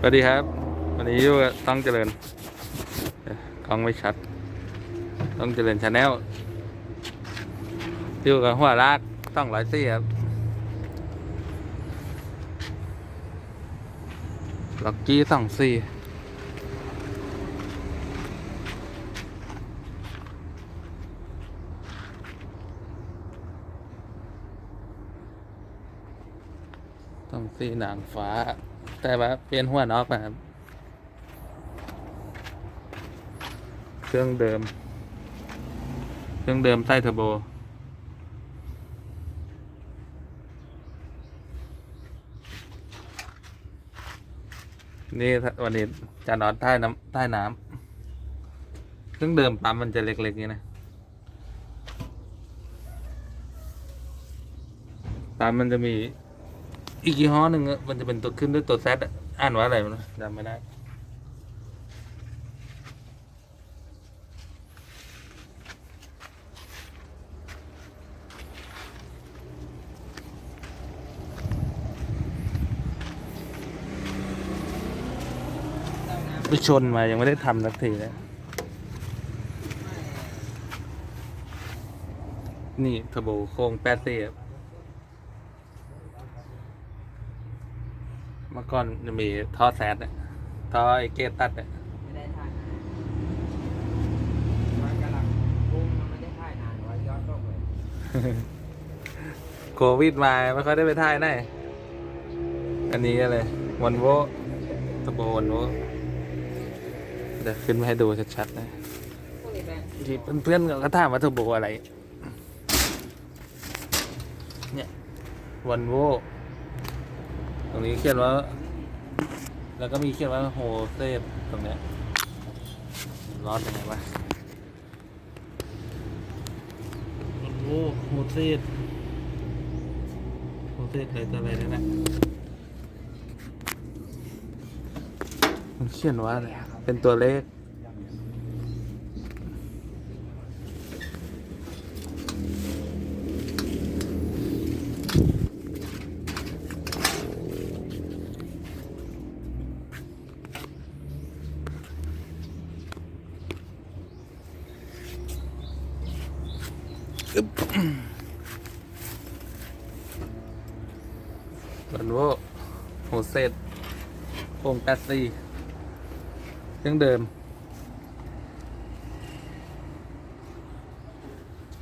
สวัสดีครับ วันนี้อยู่กับต้องเจริญกล้องไม่ชัด ต้องเจริญชาแนลอยู่กับหัวลากต้องร้อยซี่ครับล็อกกี้สองสี่ ต้องสี่นางฟ้า แต่ว่าเปลี่ยนหัวนอกนะครับ เครื่องเดิม เครื่องเดิมใต้เทอร์โบนี่วันนี้จะนอนใต้น้ำใต้น้ำเครื่องเดิมปั๊มมันจะเล็กๆนี่นะปั๊มมันจะมี อีกยี่ห้อหนึ่งอะมันจะเป็นตัวขึ้นด้วยตัวแซดอ่านว่าอะไรมันจำไม่ได้ ไปชนมายังไม่ได้ทำสักทีเลยนี่ทอร์โบโค้งแปดเสียบ เมื่อก่อนจะมีท่อแซดอะท่อไอเกตตัดอะไม่ได้ถ่ายนานวันกำลังพุ่งมันไม่ได้ถ่ายนานวันย้อนกล้องเลยโควิดมาไม่ค่อยได้ไปถ่ายไหนอันนี้อะไรวันโวเทอร์โบวันโวเดี๋ยวขึ้นมาให้ดูชัดๆนะพวกนี้แบงที่เพื่อนๆก็ถามว่าเทอร์โบอะไร เนี่ยวันโวต รงนี้เขียนว่า แล้วก็มีเขียนว่าโฮเซฟตรงเนี้ยรอดยังไงวะโอ้โหโฮเซฟโฮเซฟอะไรตัวอะไรนั่นนะมันเขียนว่าอะไรเป็นตัวเลข วันโวโฮเซตโครงแปดซีเครื่องเดิม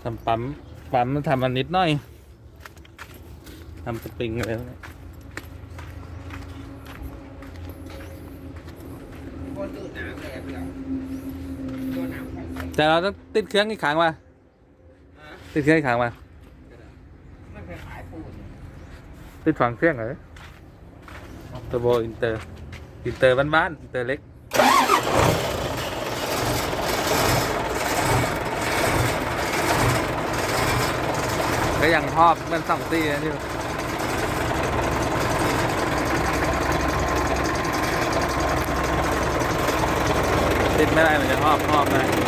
ทำปั๊ม ปั๊มทำอันนิดหน่อยทำสปริงอะไรพวกนี้พวกดูดน้ำเลยเปล่าตัวแต่เราต้องติดเครื่องอีกครั้งว่ะ ติดเครื่องอีกครั้งว่ะไม่เคยขายปูนติดฝังเครื่องเหรอตัวโบอินเตอร์ อินเตอร์บ้านๆอินเตอร์เล็กก็ยังชอบมันสองตีนะที่ติดไม่ได้มันจะชอบชอบได้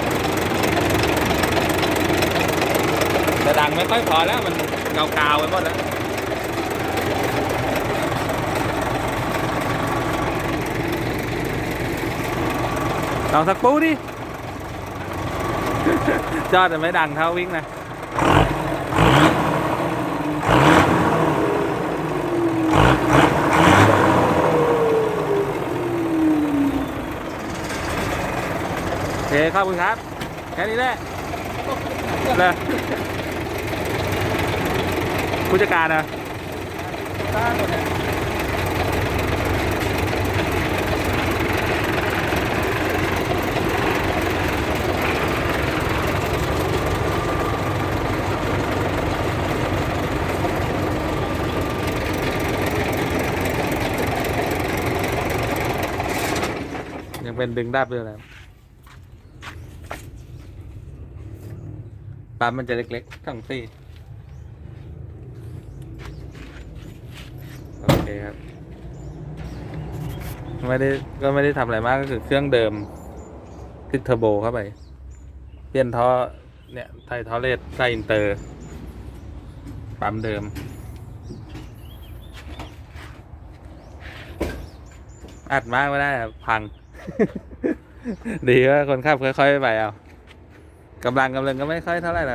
แต่ดังไม่ค่อยพอแล้วมันเกาๆไปหมดแล้วลองสักปูดิ จอดแต่ไม่ดังเท่าวิ่งนะโอเคขอบคุณครับ แค่นี้แหละเลย ผู้จัดการนะยังเป็นดึงดับอยู่นะปั๊มมันจะเล็กๆทั้งสี่ คครับ ไม่ได้ก็ไม่ได้ทำอะไรมากก็คือเครื่องเดิมติดเทอร์โบเข้าไป เปลี่ยนท่อเนี่ยไทยท่อเลสไทยอินเตอร์ ปั๊มเดิม อัดมากไม่ได้พัง ดีว่าคนขับค่อยๆไปเอากำลังกำลังก็ไม่ค่อยเท่าไหร่แบ